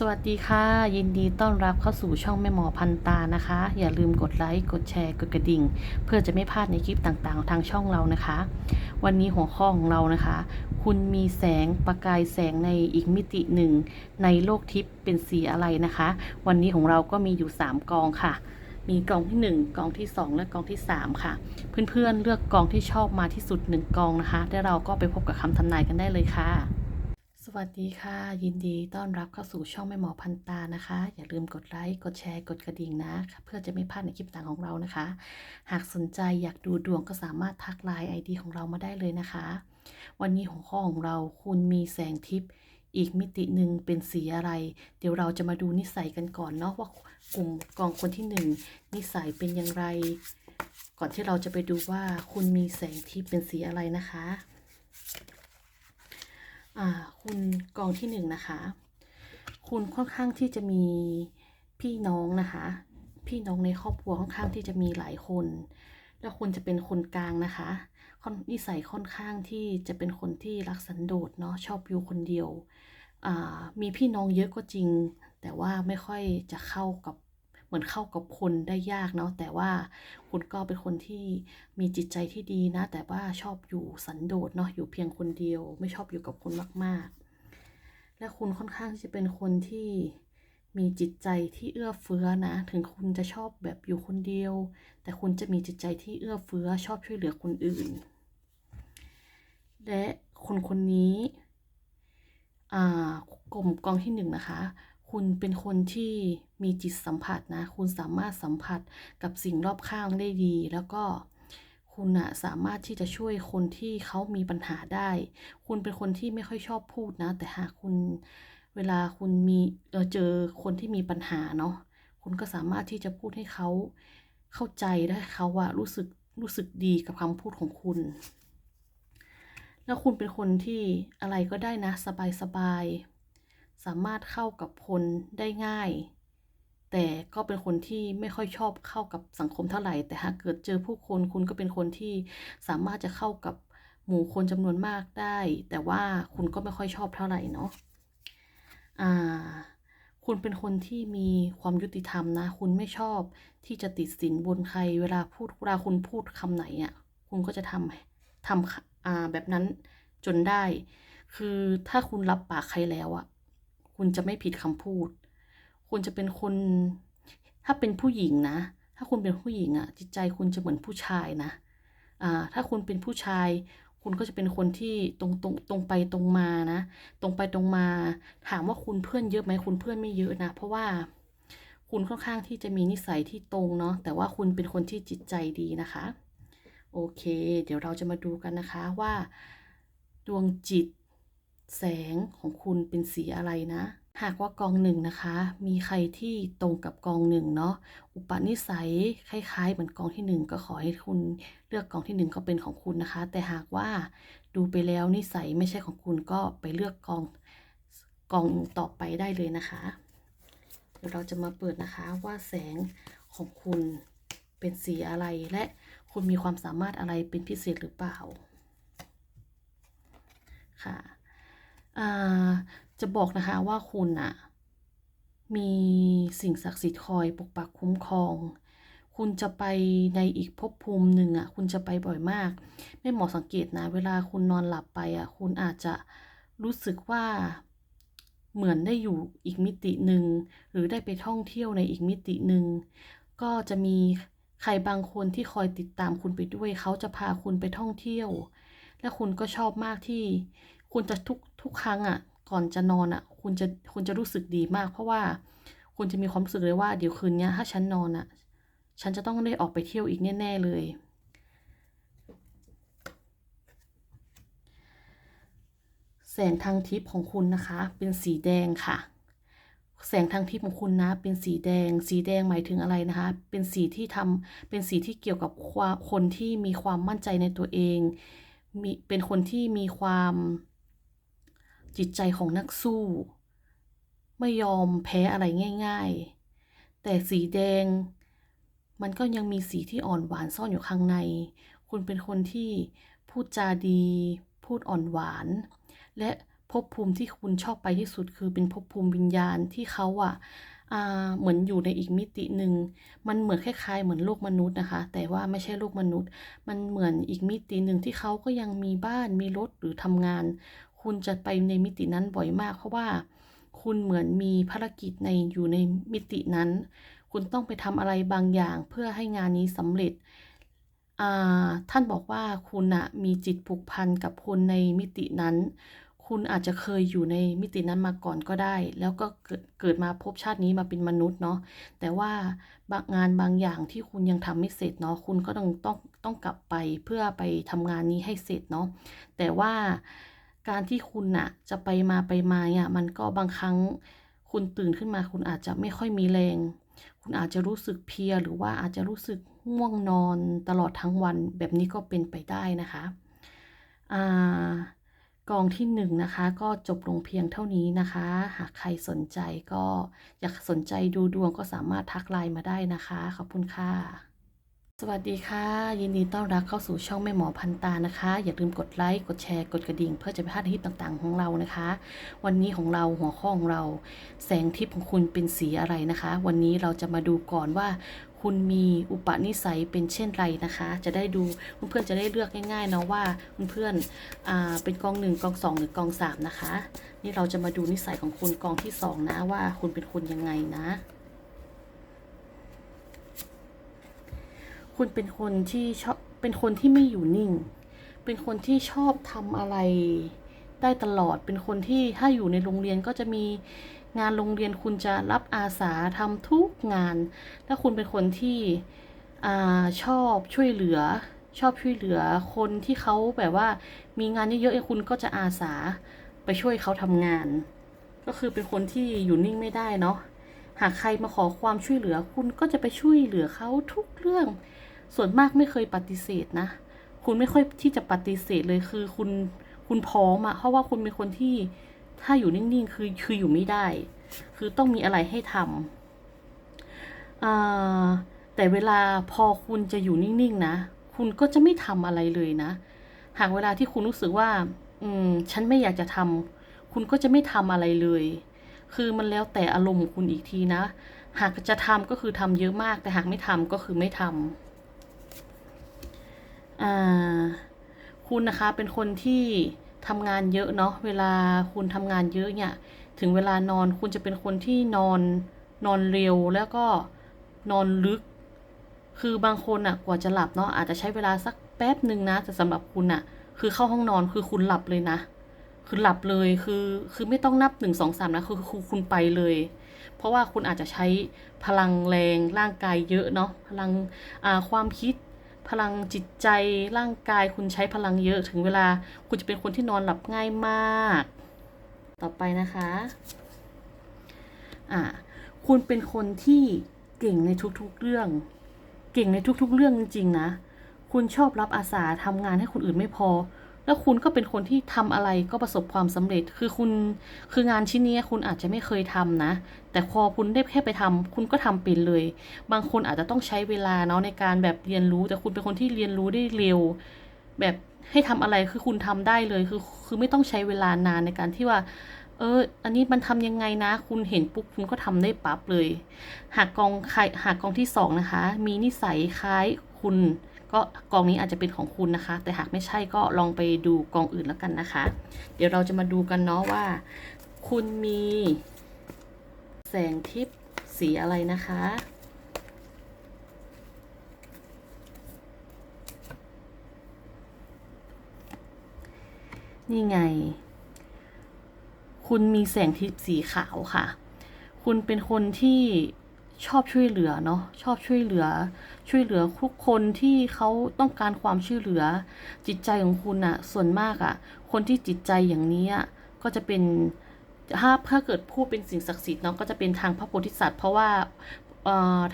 สวัสดีค่ะ ยินดีต้อนรับเข้าสู่ช่องแม่หมอพันตานะคะ อย่าลืมกดไลค์กดแชร์กดกระดิ่ง เพื่อจะไม่พลาดในคลิปต่างๆ ทางช่องเรานะคะ วันนี้หัวข้อของเรานะคะ คุณมีแสงประกายแสงในอีกมิติหนึ่ง ในโลกทิพย์เป็นสีอะไรนะคะ วันนี้ของเราก็มีอยู่ 3 กองค่ะ มีกองที่ 1 กองที่ 2 และกองที่ 3 ค่ะ เพื่อนๆเลือกกองที่ชอบมาที่สุด 1 กองนะคะแล้วเราก็ไปพบกับคำทำนายกันได้เลยค่ะ วัสดีค่ะ ยินดีต้อนรับเข้าสู่ช่องแม่หมอพันตานะคะ อย่าลืมกดไลค์กดแชร์กดกระดิ่งนะ เพื่อจะไม่พลาดในคลิปต่างของเรานะคะ หากสนใจอยากดูดวงก็สามารถทักไลน์ไอดีของเรามาได้เลยนะคะ วันนี้หัวข้อของเราคุณมีแสงทิพย์อีกมิติหนึ่งเป็นสีอะไร เดี๋ยวเราจะมาดูนิสัยกันก่อนเนาะว่ากลุ่มกองคนที่หนึ่งนิสัยเป็นอย่างไร ก่อนที่เราจะไปดูว่าคุณมีแสงทิพย์เป็นสีอะไรนะคะ คุณกองที่หนึ่งนะคะ คุณค่อนข้างที่จะมีพี่น้องนะคะ พี่น้องในครอบครัวค่อนข้างที่จะมีหลายคน แล้วคุณจะเป็นคนกลางนะคะคนิสัยค่อนข้างที่จะเป็นคนที่รักสันโดษเนาะชอบอยู่คนเดียวมีพี่น้องเยอะก็จริง แต่ว่าไม่ค่อยจะเข้ากับ มือนเข้ากับคนได้ยากเนาะแต่ว่าคุณก็เป็นคนที่มีจิตใจที่ดีนะ แต่ว่าชอบอยู่สันโดษเนาะอยู่เพียงคนเดียว ไม่ชอบอยู่กับคนมาก ๆ และคุณค่อนข้างที่จะเป็นคนที่มีจิตใจที่เอื้อเฟื้อนะ ถึงคุณจะชอบแบบอยู่คนเดียว แต่คุณจะมีจิตใจที่เอื้อเฟื้อชอบช่วยเหลือคนอื่น และคนคนนี้กลุ่มกองที่หนึ่งนะคะ คุณเป็นคนที่มีจิตสัมผัสนะ คุณสามารถสัมผัสกับสิ่งรอบข้างได้ดี แล้วก็คุณอะสามารถที่จะช่วยคนที่เขามีปัญหาได้ คุณเป็นคนที่ไม่ค่อยชอบพูดนะ แต่หากคุณเวลาคุณมีเเจอคนที่มีปัญหาเนาะ คุณก็สามารถที่จะพูดให้เขาเข้าใจได้เขาว่ารู้สึกรู้สึกดีกับคำพูดของคุณ แล้วคุณเป็นคนที่อะไรก็ได้นะ สบายสบาย สามารถเข้ากับคนได้ง่าย แต่ก็เป็นคนที่ไม่ค่อยชอบเข้ากับสังคมเท่าไหร่ แต่หากเกิดเจอผู้คนคุณก็เป็นคนที่สามารถจะเข้ากับหมู่คนจำนวนมากได้ แต่ว่าคุณก็ไม่ค่อยชอบเท่าไหร่เนาะอ่าคุณเป็นคนที่มีความยุติธรรมนะ คุณไม่ชอบที่จะติดสินบนใคร เวลาพูดเวลาคุณพูดคำไหนอะ คุณก็จะทำทำอ่าแบบนั้นจนได้ คือถ้าคุณรับปากใครแล้วอะ คุณจะไม่ผิดคำพูด คุณจะเป็นคน ถ้าเป็นผู้หญิงนะ ถ้าคุณเป็นผู้หญิงอะจิตใจคุณจะเหมือนผู้ชายนะอ่าถ้าคุณเป็นผู้ชาย คุณก็จะเป็นคนที่ตรงตรงตรงไปตรงมานะ ตรงไปตรงมา ถามว่าคุณเพื่อนเยอะไหมคุณเพื่อนไม่เยอะนะ เพราะว่าคุณค่อนข้างที่จะมีนิสัยที่ตรงเนาะแต่ว่าคุณเป็นคนที่จิตใจดีนะคะ โอเค เดี๋ยวเราจะมาดูกันนะคะว่า ดวงจิต แสงของคุณเป็นสีอะไรนะ หากว่ากองหนึ่งนะคะ มีใครที่ตรงกับกองหนึ่งเนาะอุปนิสัยคล้ายๆ เหมือนกองที่หนึ่งก็ขอให้คุณเลือกกองที่หนึ่งก็เป็นของคุณนะคะ แต่หากว่าดูไปแล้วนิสัยไม่ใช่ของคุณก็ไปเลือกกองกองต่อไปได้เลยนะคะเดี๋ยวเราจะมาเปิดนะคะว่าแสงของคุณเป็นสีอะไรและคุณมีความสามารถอะไรเป็นพิเศษหรือเปล่าค่ะ จะบอกนะคะว่าคุณอะมีสิ่งศักดิ์สิทธิ์คอยปกปักคุ้มครอง คุณจะไปในอีกภพภูมิหนึ่งอะคุณจะไปบ่อยมากแม่หมอสังเกตนะ เวลาคุณนอนหลับไปอะคุณอาจจะรู้สึกว่าเหมือนได้อยู่อีกมิติหนึ่งหรือได้ไปท่องเที่ยวในอีกมิติหนึ่งก็จะมีใครบางคนที่คอยติดตามคุณไปด้วย เขาจะพาคุณไปท่องเที่ยว และคุณก็ชอบมากที่ คุณจะทุกทุกครั้งอะ ก่อนจะนอนอะ คุณจะคุณจะรู้สึกดีมาก เพราะว่าคุณจะมีความรู้สึกเลยว่าเดี๋ยวคืนนี้ถ้าฉันนอนอะ ฉันจะต้องได้ออกไปเที่ยวอีกแน่ ๆ เลย แสงทางทิพย์ของคุณนะคะ เป็นสีแดงค่ะแสงทางทิพย์ของคุณนะ เป็นสีแดง สีแดงหมายถึงอะไรนะคะ เป็นสีที่ทำเป็นสีที่เกี่ยวกับความคนที่มีความมั่นใจในตัวเอง มีเป็นคนที่มีความ จิตใจของนักสู้ ไม่ยอมแพ้อะไรง่าย ๆ แต่สีแดง มันก็ยังมีสีที่อ่อนหวานซ่อนอยู่ข้างใน คุณเป็นคนที่พูดจาดี พูดอ่อนหวาน และภพภูมิที่คุณชอบไปที่สุดคือเป็นภพภูมิวิญญาณที่เขาอะอ่าเหมือนอยู่ในอีกมิติหนึ่ง มันเหมือนคล้ายๆ เหมือนโลกมนุษย์นะคะ แต่ว่าไม่ใช่โลกมนุษย์ มันเหมือนอีกมิติหนึ่งที่เขาก็ยังมีบ้านมีรถหรือทำงาน คุณจะไปในมิตินั้นบ่อยมาก เพราะว่าคุณเหมือนมีภารกิจในอยู่ในมิตินั้น คุณต้องไปทำอะไรบางอย่างเพื่อให้งานนี้สำเร็จอ่าท่านบอกว่าคุณอะมีจิตผูกพันกับคนในมิตินั้น คุณอาจจะเคยอยู่ในมิตินั้นมาก่อนก็ได้ แล้วก็เกิดเกิดมาพบชาตินี้มาเป็นมนุษย์เนาะแต่ว่าบางงานบางอย่างที่คุณยังทำไม่เสร็จเนาะคุณก็ต้องต้องต้องกลับไปเพื่อไปทำงานนี้ให้เสร็จเนาะแต่ว่า การที่คุณอะจะไปมาไปมาเนี่ยมันก็บางครั้งคุณตื่นขึ้นมา คุณอาจจะไม่ค่อยมีแรง คุณอาจจะรู้สึกเพลียหรือว่าอาจจะรู้สึกง่วงนอนตลอดทั้งวันแบบนี้ก็เป็นไปได้นะคะอ่ากองที่หนึ่งนะคะ ก็จบลงเพียงเท่านี้นะคะ หากใครสนใจก็อยากสนใจดูดวงก็สามารถทักไลน์มาได้นะคะ ขอบคุณค่ะ สวัสดีค่ะ ยินดีต้อนรับเข้าสู่ช่องแม่หมอพันตานะคะ อย่าลืมกดไลค์กดแชร์กดกระดิ่ง เพื่อจะไม่พลาดคลิปต่างๆ ของเรานะคะ วันนี้ของเราหัวข้อของเรา แสงทิพย์ของคุณเป็นสีอะไรนะคะ วันนี้เราจะมาดูก่อนว่า คุณมีอุปนิสัยเป็นเช่นไรนะคะ จะได้ดูเพื่อนๆจะได้เลือกง่ายๆเนาะว่าเพื่อนๆเป็นกองหนึ่งกองสองหรือกองสามนะคะ นี่เราจะมาดูนิสัยของคุณกองที่สองนะว่าคุณเป็นคนยังไงนะ คุณเป็นคนที่ชอบเป็นคนที่ไม่อยู่นิ่ง เป็นคนที่ชอบทำอะไรได้ตลอด เป็นคนที่ถ้าอยู่ในโรงเรียนก็จะมีงานโรงเรียนคุณจะรับอาสาทำทุกงานและคุณเป็นคนที่อชอบช่วยเหลือ ชอบช่วยเหลือคนที่เขาแบบว่ามีงานเยอะๆคุณก็จะอาสาไปช่วยเขาทำงาน ก็คือเป็นคนที่อยู่นิ่งไม่ได้เนาะหากใครมาขอความช่วยเหลือคุณก็จะไปช่วยเหลือเขาทุกเรื่อง ส่วนมากไม่เคยปฏิเสธนะ คุณไม่ค่อยที่จะปฏิเสธเลยคือคุณคุณพร้อมอะเพราะว่าคุณเป็นคนที่ถ้าอยู่นิ่งๆคือคืออยู่ไม่ได้ คือต้องมีอะไรให้ทำแต่เวลาพอคุณจะอยู่นิ่งๆนะ คุณก็จะไม่ทำอะไรเลยนะ หากเวลาที่คุณรู้สึกว่า อืม ฉันไม่อยากจะทำคุณก็จะไม่ทำอะไรเลย คือมันแล้วแต่อารมณ์คุณอีกทีนะ หากจะทำก็คือทำเยอะมาก แต่หากไม่ทำก็คือไม่ทำ คุณนะคะเป็นคนที่ทำงานเยอะเนาะเวลาคุณทำงานเยอะเนี่ยถึงเวลานอนคุณจะเป็นคนที่นอนนอนเร็วแล้วก็นอนลึก คือบางคนอะกว่าจะหลับเนาะอาจจะใช้เวลาสักแป๊บหนึ่งนะแต่สำหรับคุณอะคือเข้าห้องนอนคือคุณหลับเลยนะคือหลับเลยคือคือไม่ต้องนับหนึ่งสองสามนะคือคือคุณไปเลย เพราะว่าคุณอาจจะใช้พลังแรงร่างกายเยอะเนาะพลังอ่าความคิด พลังจิตใจร่างกายคุณใช้พลังเยอะถึงเวลา คุณจะเป็นคนที่นอนหลับง่ายมาก ต่อไปนะคะอ่าคุณเป็นคนที่เก่งในทุกๆเรื่อง เก่งในทุกๆเรื่องจริงๆนะ คุณชอบรับอาสาทำงานให้คนอื่นไม่พอ แล้วคุณก็เป็นคนที่ทำอะไรก็ประสบความสำเร็จ คือคุณ คืองานชิ้นนี้คุณอาจจะไม่เคยทำนะ แต่พอคุณได้แค่ไปทำคุณก็ทำเป็นเลย บางคนอาจจะต้องใช้เวลาเนาะในการแบบเรียนรู้ แต่คุณเป็นคนที่เรียนรู้ได้เร็ว แบบให้ทำอะไรคือคุณทำได้เลย คือ คือไม่ต้องใช้เวลานานในการที่ว่า เออ อันนี้มันทำยังไงนะ คุณเห็นปุ๊บคุณก็ทำได้ปั๊บเลย หากกองใครหากกองที่สองนะคะ มีนิสัยคล้ายคุณ ก็กองนี้อาจจะเป็นของคุณนะคะ แต่หากไม่ใช่ก็ลองไปดูกองอื่นแล้วกันนะคะ เดี๋ยวเราจะมาดูกันเนาะว่า คุณมีแสงทิพย์สีอะไรนะคะ นี่ไง คุณมีแสงทิพย์สีขาวค่ะ คุณเป็นคนที่ ชอบช่วยเหลือเนาะชอบช่วยเหลือ ช่วยเหลือทุกคนที่เขาต้องการความช่วยเหลือ จิตใจของคุณอะส่วนมากอะคนที่จิตใจอย่างนี้ก็จะเป็นถ้าถ้าเกิดพูดเป็นสิ่งศักดิ์สิทธิ์เนาะก็จะเป็นทางพระโพธิสัตว์ เพราะว่า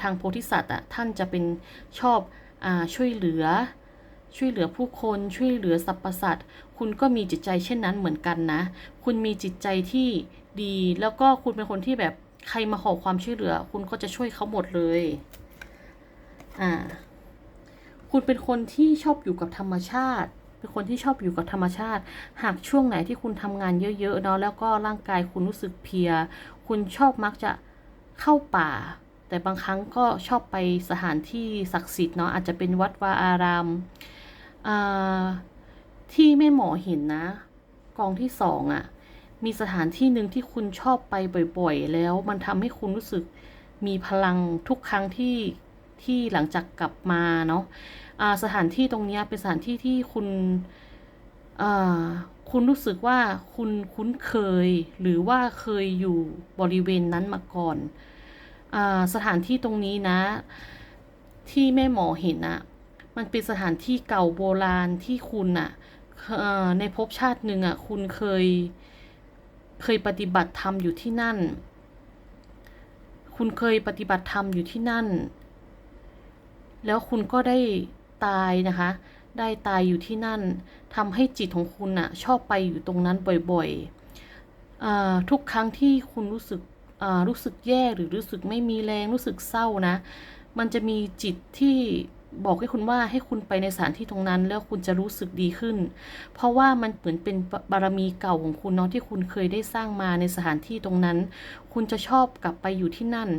ทางโพธิสัตว์อะท่านจะเป็นชอบอช่วยเหลือ ช่วยเหลือผู้คนช่วยเหลือสรรพสัตว์คุณก็มีจิตใจเช่นนั้นเหมือนกันนะ คุณมีจิตใจที่ดีแล้วก็คุณเป็นคนที่แบบ ใครมาขอความช่วยเหลือ คุณก็จะช่วยเขาหมดเลย อ่า คุณเป็นคนที่ชอบอยู่กับธรรมชาติ เป็นคนที่ชอบอยู่กับธรรมชาติ หากช่วงไหนที่คุณทำงานเยอะๆเนาะแล้วก็ร่างกายคุณรู้สึกเพลีย คุณชอบมักจะเข้าป่า แต่บางครั้งก็ชอบไปสถานที่ศักดิ์สิทธิ์เนาะอาจจะเป็นวัดวาอารามอ่าที่แม่หมอเห็นนะ กองที่สองอะ่ะ มีสถานที่หนึ่งที่คุณชอบไปบ่อยๆ แล้วมันทำให้คุณรู้สึกมีพลังทุกครั้งที่ที่หลังจากกลับมาเนาะอ่าสถานที่ตรงนี้เป็นสถานที่ที่คุณคุณรู้สึกว่าคุณคุ้นเคยหรือว่าเคยอยู่บริเวณนั้นมาก่อนอสถานที่ตรงนี้นะ ที่แม่หมอเห็นอะมันเป็นสถานที่เก่าโบราณที่คุณอะเอ่อในภพชาติหนึ่งอะคุณเคยเคยปฏิบัติธรรมอยู่ที่นั่น คุณเคยปฏิบัติธรรมอยู่ที่นั่น แล้วคุณก็ได้ตายนะคะ ได้ตายอยู่ที่นั่นทำให้จิตของคุณอะชอบไปอยู่ตรงนั้นบ่อยๆทุกครั้งที่คุณรู้สึกรู้สึกแย่หรือรู้สึกไม่มีแรงรู้สึกเศร้านะ มันจะมีจิตที่ บอกให้คุณว่าให้คุณไปในสถานที่ตรงนั้น แล้วคุณจะรู้สึกดีขึ้น เพราะว่ามันเหมือนเป็นบารมีเก่าของคุณเนาะที่คุณเคยได้สร้างมาในสถานที่ตรงนั้น คุณจะชอบกลับไปอยู่ที่นั่น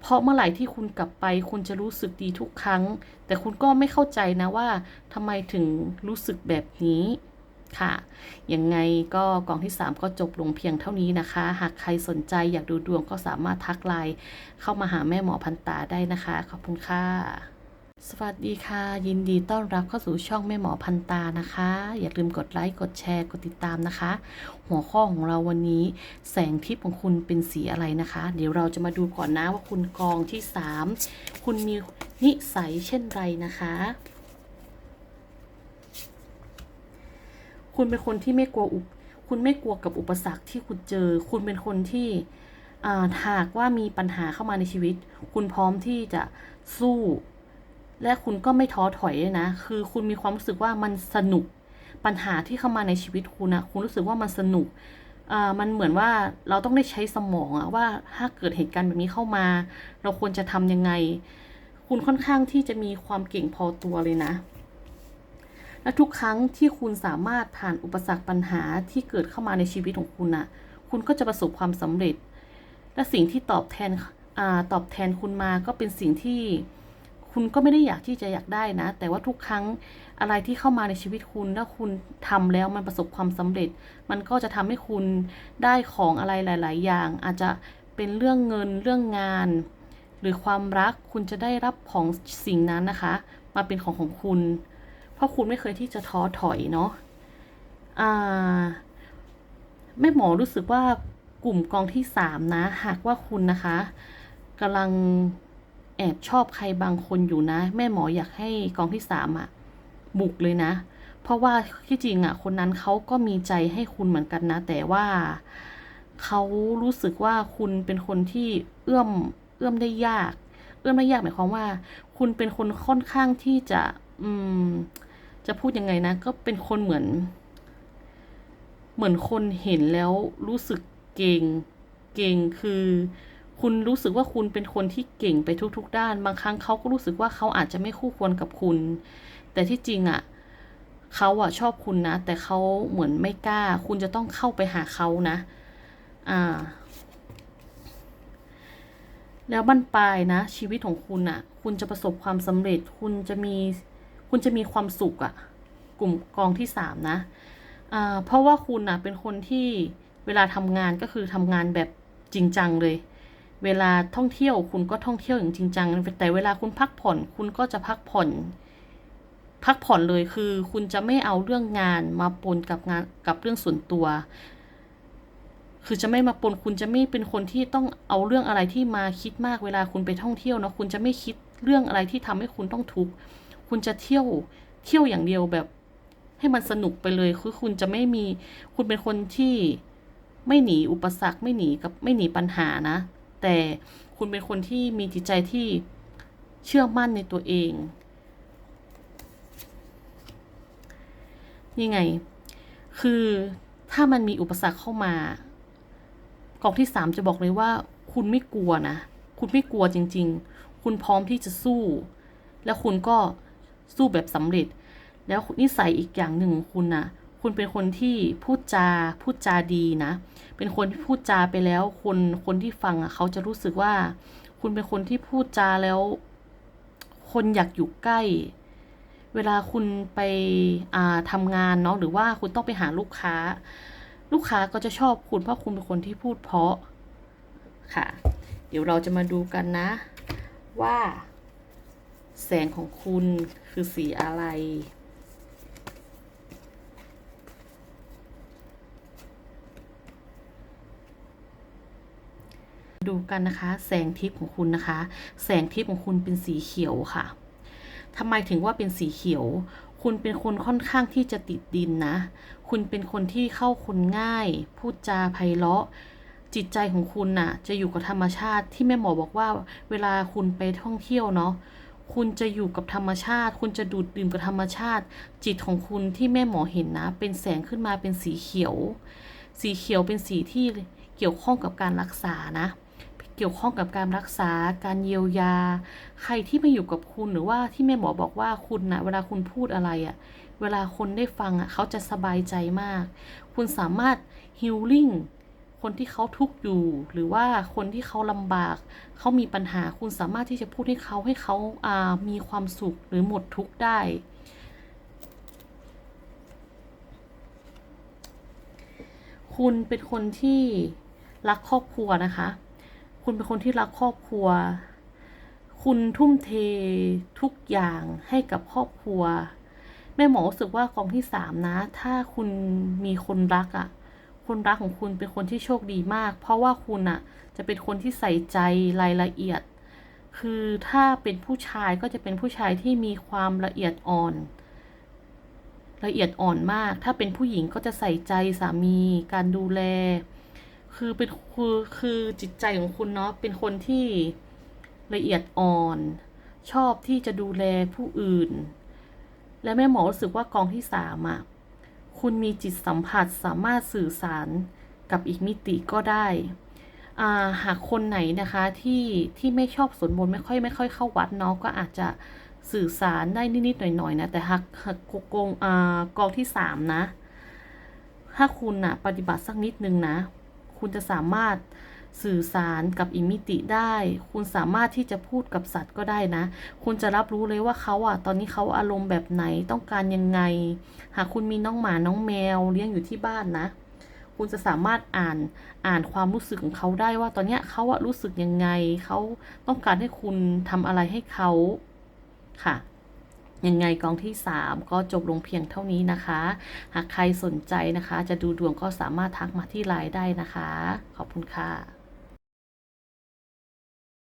เพราะเมื่อไหร่ที่คุณกลับไป คุณจะรู้สึกดีทุกครั้ง แต่คุณก็ไม่เข้าใจนะว่าทำไมถึงรู้สึกแบบนี้ค่ะ ยังไงก็กองที่ 3 ก็จบลงเพียงเท่านี้นะคะ หากใครสนใจอยากดูดวงก็สามารถทักไลน์เข้ามาหาแม่หมอพันตาได้นะคะ ขอบคุณค่ะ สวัสดีค่ะ ยินดีต้อนรับเข้าสู่ช่องแม่หมอพันตานะคะ อย่าลืมกดไลค์กดแชร์กดติดตามนะคะ หัวข้อของเราวันนี้ แสงทิพย์ของคุณเป็นสีอะไรนะคะ เดี๋ยวเราจะมาดูก่อนนะว่าคุณกองที่ 3 คุณมีนิสัยเช่นไรนะคะ คุณเป็นคนที่ไม่กลัวอุปคุณไม่กลัวกับอุปสรรคที่คุณเจอ คุณเป็นคนที่หากว่ามีปัญหาเข้ามาในชีวิต คุณพร้อมที่จะสู้ และคุณก็ไม่ท้อถอยเลยนะ คือคุณมีความรู้สึกว่ามันสนุก ปัญหาที่เข้ามาในชีวิตคุณนะคุณรู้สึกว่ามันสนุกอ่ามันเหมือนว่าเราต้องได้ใช้สมองอะว่าถ้าเกิดเหตุการณ์แบบนี้เข้ามา เราควรจะทำยังไง คุณค่อนข้างที่จะมีความเก่งพอตัวเลยนะ และทุกครั้งที่คุณสามารถผ่านอุปสรรคปัญหาที่เกิดเข้ามาในชีวิตของคุณนะคุณก็จะประสบความสำเร็จ และสิ่งที่ตอบแทนอ่าตอบแทนคุณมาก็เป็นสิ่งที่ คุณก็ไม่ได้อยากที่จะอยากได้นะ แต่ว่าทุกครั้งอะไรที่เข้ามาในชีวิตคุณแล้วคุณทำแล้วมันประสบความสำเร็จ มันก็จะทำให้คุณได้ของอะไรหลาย ๆ อย่าง อาจจะเป็นเรื่องเงินเรื่องงาน หรือความรักคุณจะได้รับของสิ่งนั้นนะคะ มาเป็นของของคุณ เพราะคุณไม่เคยที่จะท้อถอยเนาะอ่าแม่หมอรู้สึกว่ากลุ่มกองที่สามนะ หากว่าคุณนะคะกำลัง แอบชอบใครบางคนอยู่นะ แม่หมออยากให้กองที่สามอะบุกเลยนะ เพราะว่าที่จริงอะคนนั้นเขาก็มีใจให้คุณเหมือนกันนะ แต่ว่าเขารู้สึกว่าคุณเป็นคนที่เอื้อมเอื้อมได้ยาก เอื้อมได้ยากหมายความว่า คุณเป็นคนค่อนข้างที่จะอืมจะพูดยังไงนะ ก็เป็นคนเหมือน เหมือนคนเห็นแล้วรู้สึกเก่งเก่งคือ คุณรู้สึกว่าคุณเป็นคนที่เก่งไปทุก ๆ ด้าน บางครั้งเขาก็รู้สึกว่าเขาอาจจะไม่คู่ควรกับคุณ แต่ที่จริงอะ่ะเขาอะชอบคุณนะ แต่เขาเหมือนไม่กล้า คุณจะต้องเข้าไปหาเขานะ อ่า แล้วบั้นปลายนะ ชีวิตของคุณอะ่ะคุณจะประสบความสำเร็จ คุณจะมี คุณจะมีความสุขอะ่ะกลุ่มกองที่สามนะ อ่า เพราะว่าคุณอะเป็นคนที่เวลาทำงานก็คือทำงานแบบจริงจังเลย เวลาท่องเที่ยวคุณก็ท่องเที่ยวอย่างจริงจัง แต่เวลาคุณพักผ่อน คุณก็จะพักผ่อน พักผ่อนเลยคือ คุณจะไม่เอาเรื่องงานมาปนกับงานกับเรื่องส่วนตัว คือจะไม่มาปนคุณจะไม่เป็นคนที่ต้องเอาเรื่องอะไรที่มาคิดมากเวลาคุณไปท่องเที่ยวเนาะคุณจะไม่คิดเรื่องอะไรที่ทำให้คุณต้องทุกข์คุณจะเที่ยวเที่ยวอย่างเดียวแบบ ให้มันสนุกไปเลยคือคุณจะไม่มี คุณเป็นคนที่ไม่หนีอุปสรรคไม่หนีกับไม่หนีปัญหานะ แต่คุณเป็นคนที่มีจิตใจที่เชื่อมั่นในตัวเอง นี่ไง คือถ้ามันมีอุปสรรคเข้ามากองที่สามจะบอกเลยว่า คุณไม่กลัวนะ คุณไม่กลัวจริง ๆ คุณพร้อมที่จะสู้ แล้วคุณก็สู้แบบสำเร็จ แล้วนิสัยอีกอย่างหนึ่งของคุณนะคุณเป็นคนที่พูดจาพูดจาดีนะ เป็นคนที่พูดจาไปแล้ว คนคนที่ฟังอะเขาจะรู้สึกว่า คุณเป็นคนที่พูดจาแล้ว คนอยากอยู่ใกล้ เวลาคุณไปอ่าทำงานเนาะหรือว่าคุณต้องไปหาลูกค้า ลูกค้าก็จะชอบคุณเพราะคุณเป็นคนที่พูดเพราะค่ะ เดี๋ยวเราจะมาดูกันนะ ว่า แสงของคุณคือสีอะไร ดูกันนะคะ แสงทิพย์ของคุณนะคะ แสงทิพย์ของคุณเป็นสีเขียวค่ะทำไมถึงว่าเป็นสีเขียว คุณเป็นคนค่อนข้างที่จะติดดินนะ คุณเป็นคนที่เข้าคนง่าย พูดจาไพเราะ จิตใจของคุณน่ะ จะอยู่กับธรรมชาติที่แม่หมอบอกว่า เวลาคุณไปท่องเที่ยวเนาะคุณจะอยู่กับธรรมชาติ คุณจะดูดดื่มกับธรรมชาติ จิตของคุณที่แม่หมอเห็นนะ เป็นแสงขึ้นมาเป็นสีเขียว สีเขียวเป็นสีที่เกี่ยวข้องกับการรักษานะ เกี่ยวข้องกับการรักษาการเยียวยา ใครที่มาอยู่กับคุณหรือว่าที่แม่หมอบอกว่าคุณนะเวลาคุณพูดอะไรอะ่ะเวลาคนได้ฟังอะ่ะเขาจะสบายใจมาก คุณสามารถฮิลลิ่งคนที่เขาทุกข์อยู่ หรือว่าคนที่เขาลำบาก เขามีปัญหาคุณสามารถที่จะพูดให้เขาให้เขาอ่ามีความสุขหรือหมดทุกข์ได้คุณเป็นคนที่รักครอบครัวนะคะ คุณเป็นคนที่รักครอบครัว คุณทุ่มเททุกอย่างให้กับครอบครัว แม่หมอรู้สึกว่ากองที่สามนะ ถ้าคุณมีคนรักอะ่ะ คนรักของคุณเป็นคนที่โชคดีมาก เพราะว่าคุณอะ่ะ จะเป็นคนที่ใส่ใจรายละเอียด คือถ้าเป็นผู้ชายก็จะเป็นผู้ชายที่มีความละเอียดอ่อนละเอียดอ่อนมาก ถ้าเป็นผู้หญิงก็จะใส่ใจสามี การดูแล คือเป็นคือคือจิตใจของคุณเนาะเป็นคนที่ละเอียดอ่อน ชอบที่จะดูแลผู้อื่น และแม่หมอรู้สึกว่ากองที่สามอะคุณมีจิตสัมผัสสามารถสื่อสารกับอีกมิติก็ได้อ่าหากคนไหนนะคะที่ที่ไม่ชอบสวดมนต์ไม่ค่อยไม่ค่อยเข้าวัดเนาะก็อาจจะสื่อสารได้นิดๆหน่อยๆนะแต่หากหากกงอ่ากองที่สามนะ ถ้าคุณนะปฏิบัติสักนิดนึงนะ คุณจะสามารถสื่อสารกับอีกมิติได้ คุณสามารถที่จะพูดกับสัตว์ก็ได้นะ คุณจะรับรู้เลยว่าเขาอะ ตอนนี้เขาอารมณ์แบบไหน ต้องการยังไง หากคุณมีน้องหมา น้องแมวเลี้ยงอยู่ที่บ้านนะ คุณจะสามารถอ่าน อ่านความรู้สึกของเขาได้ว่าตอนเนี้ยเขาอะรู้สึกยังไง เขาต้องการให้คุณทำอะไรให้เขาค่ะ ยังไงกองที่ 3 ก็จบลงเพียงเท่านี้นะคะ หากใครสนใจนะคะ จะดูดวงก็สามารถทักมาที่ไลน์ได้นะคะ ขอบคุณค่ะ